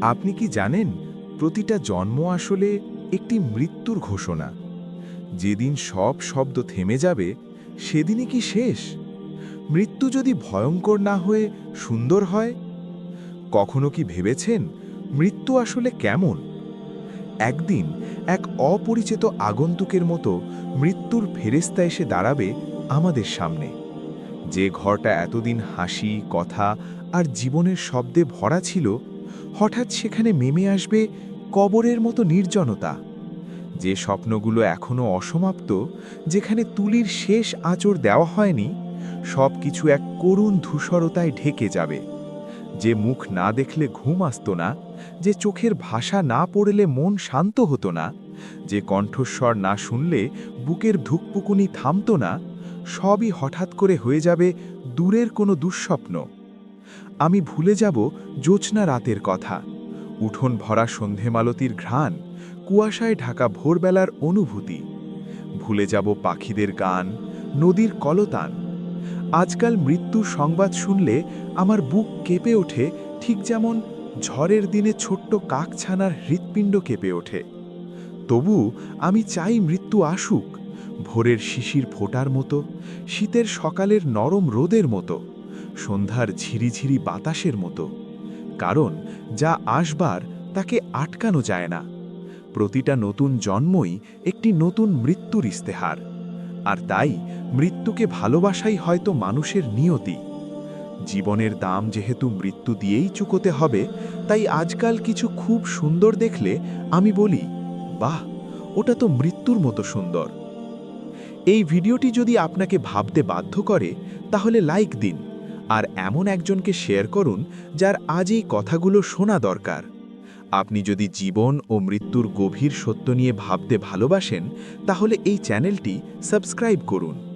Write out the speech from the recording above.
আপনি কি জানেন, প্রতিটা জন্ম আসলে একটি মৃত্যুর ঘোষণা। যেদিন সব শব্দ থেমে যাবে, সেদিনই কি শেষ? মৃত্যু যদি ভয়ঙ্কর না হয়ে সুন্দর হয়, কখনো কি ভেবেছেন মৃত্যু আসলে কেমন? একদিন এক অপরিচিত আগন্তুকের মতো মৃত্যুর ফেরেস্তা এসে দাঁড়াবে আমাদের সামনে। যে ঘরটা এতদিন হাসি, কথা আর জীবনের শব্দে ভরা ছিল হঠাৎ সেখানে নেমে আসবে কবরের মতো নির্জনতা। যে স্বপ্নগুলো এখনও অসমাপ্ত, যেখানে তুলির শেষ আঁচড় দেওয়া হয়নি সব কিছু এক করুণ ধূসরতায় ঢেকে যাবে। যে মুখ না দেখলে ঘুম আসত না, যে চোখের ভাষা না পড়লে মন শান্ত হতো না, যে কণ্ঠস্বর না শুনলে বুকের ধুকপুকুনি থামত না, সবই হঠাৎ করে হয়ে যাবে দূরের কোনো দুঃস্বপ্ন। আমি ভুলে যাব জোছনা রাতের কথা। উঠোন ভরা সন্ধেমালতির ঘ্রাণ, কুয়াশায় ঢাকা ভোরবেলার অনুভূতি। ভুলে যাব পাখিদের গান, নদীর কলতান। আজকাল মৃত্যুর সংবাদ শুনলে আমার বুক কেঁপে ওঠে, ঠিক যেমন ঝড়ের দিনে ছোট্ট কাকছানার হৃৎপিণ্ড কেঁপে ওঠে। তবু আমি চাই মৃত্যু আসুক, ভোরের শিশির ফোটার মতো, শীতের সকালের নরম রোদের মতো। সন্ধ্যার ঝিরিঝিরি বাতাসের মতো, কারণ যা আসবার তাকে আটকানো যায় না। প্রতিটা নতুন জন্মই একটি নতুন মৃত্যুর ইস্তেহার আর তাই মৃত্যুকে ভালোবাসাই হয়তো মানুষের নিয়তি। জীবনের দাম যেহেতু মৃত্যু দিয়েই চুকোতে হবে, তাই আজকাল কিছু খুব সুন্দর দেখলে আমি বলি, বাহ, ওটা তো মৃত্যুর মতো সুন্দর। এই ভিডিওটি যদি আপনাকে ভাবতে বাধ্য করে, তাহলে লাইক দিন। আর এমন একজনকে শেয়ার করুন যার আজ এই কথাগুলো শোনা দরকার। আপনি যদি জীবন ও মৃত্যুর গভীর সত্য নিয়ে ভাবতে ভালোবাসেন, তাহলে এই চ্যানেলটি সাবস্ক্রাইব করুন।